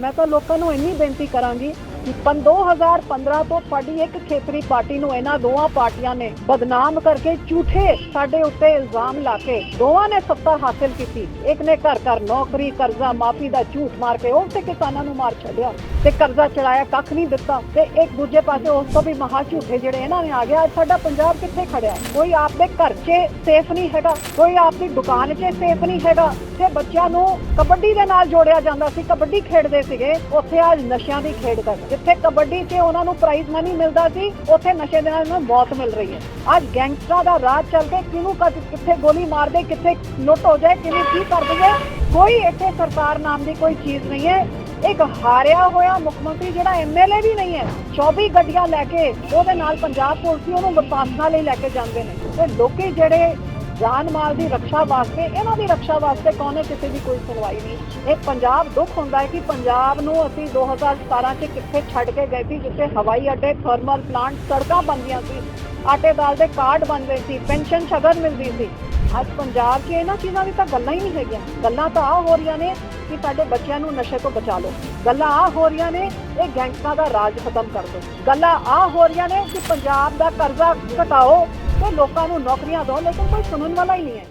ਮੈਂ ਤਾਂ ਲੋਕਾਂ ਨੂੰ ਇੰਨੀ ਬੇਨਤੀ ਕਰਾਂਗੀ ਕਿ ਪੰ 2015 ਤੋਂ ਸਾਡੀ ਇੱਕ ਖੇਤਰੀ ਪਾਰਟੀ ਨੂੰ ਇਹਨਾਂ ਦੋਵਾਂ ਪਾਰਟੀਆਂ ਨੇ ਬਦਨਾਮ ਕਰਕੇ ਝੂਠੇ ਸਾਡੇ ਉੱਤੇ ਇਲਜ਼ਾਮ ਲਾ ਕੇ ਦੋਵਾਂ ਨੇ ਸੱਤਾ ਹਾਸਲ ਕੀਤੀ। ਇੱਕ ਨੇ ਘਰ ਘਰ ਨੌਕਰੀ, ਕਰਜ਼ਾ ਮਾਫੀ ਦਾ ਝੂਠ ਮਾਰ ਕੇ ਉਹ ਤੇ ਕਿਸਾਨਾਂ ਨੂੰ ਮਾਰ ਛੱਡਿਆ ਤੇ ਕਰਜ਼ਾ ਚੜਾਇਆ, ਕੱਖ ਨਹੀਂ ਦਿੱਤਾ ਤੇ ਇੱਕ ਦੂਜੇ ਪਾਸੇ ਉਸ ਤੋਂ ਵੀ ਮਹਾ ਝੂਠੇ ਜਿਹੜੇ ਇਹਨਾਂ ਨੇ ਆ ਗਿਆ ਅੱਜ ਸਾਡਾ ਪੰਜਾਬ ਕਿੱਥੇ ਖੜਿਆ? ਕੋਈ ਆਪਦੇ ਘਰ 'ਚ ਸੇਫ ਨਹੀਂ ਹੈਗਾ, ਕੋਈ ਆਪਦੀ ਦੁਕਾਨ 'ਚ ਸੇਫ ਨਹੀਂ ਹੈਗਾ। ਤੇ ਬੱਚਿਆਂ ਨੂੰ ਕਬੱਡੀ ਦੇ ਨਾਲ ਜੋੜਿਆ ਜਾਂਦਾ ਸੀ, ਕਬੱਡੀ ਖੇਡਦੇ ਸੀਗੇ, ਉੱਥੇ ਅੱਜ ਨਸ਼ਿਆਂ ਦੀ ਖੇਡ ਕਰ ਜਿੱਥੇ ਕਬੱਡੀ 'ਚ ਉਹਨਾਂ ਨੂੰ ਪ੍ਰਾਈਜ਼ ਮਨੀ ਮਿਲਦਾ ਸੀ, ਉੱਥੇ ਨਸ਼ੇ ਦੇ ਨਾਲ ਉਹਨਾਂ ਨੂੰ ਮੌਤ ਮਿਲ ਰਹੀ ਹੈ। ਅੱਜ ਗੈਂਗਸਟਰਾਂ ਦਾ ਰਾਜ ਚੱਲ ਕੇ ਕਿਹਨੂੰ ਕਿੱਥੇ ਗੋਲੀ ਮਾਰ ਦੇ ਕਿੱਥੇ ਲੁੱਟ ਹੋ ਜਾਏ, ਕਿਵੇਂ ਕੀ ਕਰ ਦਈਏ ਕੋਈ ਇੱਥੇ ਸਰਕਾਰ ਨਾਮ ਦੀ ਕੋਈ ਚੀਜ਼ ਨਹੀਂ ਹੈ। ਇੱਕ ਹਾਰਿਆ ਹੋਇਆ ਮੁੱਖ ਮੰਤਰੀ ਜਿਹੜਾ ਐਮਐਲਏ ਵੀ ਨਹੀਂ ਹੈ 24 ਗੱਡੀਆਂ ਲੈ ਕੇ ਉਹਦੇ ਨਾਲ ਪੰਜਾਬ ਪੁਲਿਸ ਉਹਨੂੰ ਵਰਤਾਂਸਾ ਲਈ ਲੈ ਕੇ ਜਾਂਦੇ ਨੇ। ਤੇ ਲੋਕੀ ਜਿਹੜੇ ਜਾਨ ਮਾਲ ਦੀ ਰੱਖਿਆ ਵਾਸਤੇ, ਇਹਨਾਂ ਦੀ ਰੱਖਿਆ ਵਾਸਤੇ ਕੌਣ ਕਿਸੇ ਦੀ ਕੋਈ ਸੁਣਵਾਈ ਨਹੀਂ। ਇਹ ਪੰਜਾਬ ਦੁੱਖ ਹੁੰਦਾ ਹੈ ਕਿ ਪੰਜਾਬ ਨੂੰ ਅਸੀਂ 2017 ਚ ਕਿੱਥੇ ਛੱਡ ਕੇ ਗਏ ਸੀ, ਜਿੱਥੇ ਹਵਾਈ ਅੱਡੇ ਥਰਮਲ ਪਲਾਂਟ ਸੜਕਾਂ ਬਣਦੀਆਂ ਸੀ, ਆਟੇ ਦਾਲ ਦੇ ਕਾਰਡ ਬਣਦੇ ਸੀ, ਪੈਨਸ਼ਨ ਸ਼ਗਨ ਮਿਲਦੀ ਸੀ। ਅੱਜ ਪੰਜਾਬ 'ਚ ਇਹਨਾਂ ਚੀਜ਼ਾਂ ਦੀ ਤਾਂ ਗੱਲਾਂ ਹੀ ਨਹੀਂ ਹੈਗੀਆਂ। ਗੱਲਾਂ ਤਾਂ ਆ ਹੋ ਰਹੀਆਂ ਨੇ ਕਿ ਸਾਡੇ ਬੱਚਿਆਂ ਨੂੰ ਨਸ਼ੇ ਤੋਂ ਬਚਾ ਲਓ। ਗੱਲਾਂ ਆ ਹੋ ਰਹੀਆਂ ਨੇ, ਇਹ ਗੈਂਗਸਟਰਾਂ ਦਾ ਰਾਜ ਖਤਮ ਕਰ ਦਿਓ। ਗੱਲਾਂ ਆ ਹੋ ਰਹੀਆਂ ਨੇ ਕਿ ਪੰਜਾਬ ਦਾ ਕਰਜ਼ਾ ਘਟਾਓ ਤੇ ਲੋਕਾਂ ਨੂੰ ਨੌਕਰੀਆਂ ਦਿਓ ਲੇਕਿਨ ਕੋਈ ਸੁਣਨ ਵਾਲਾ ਹੀ ਨਹੀਂ ਹੈ।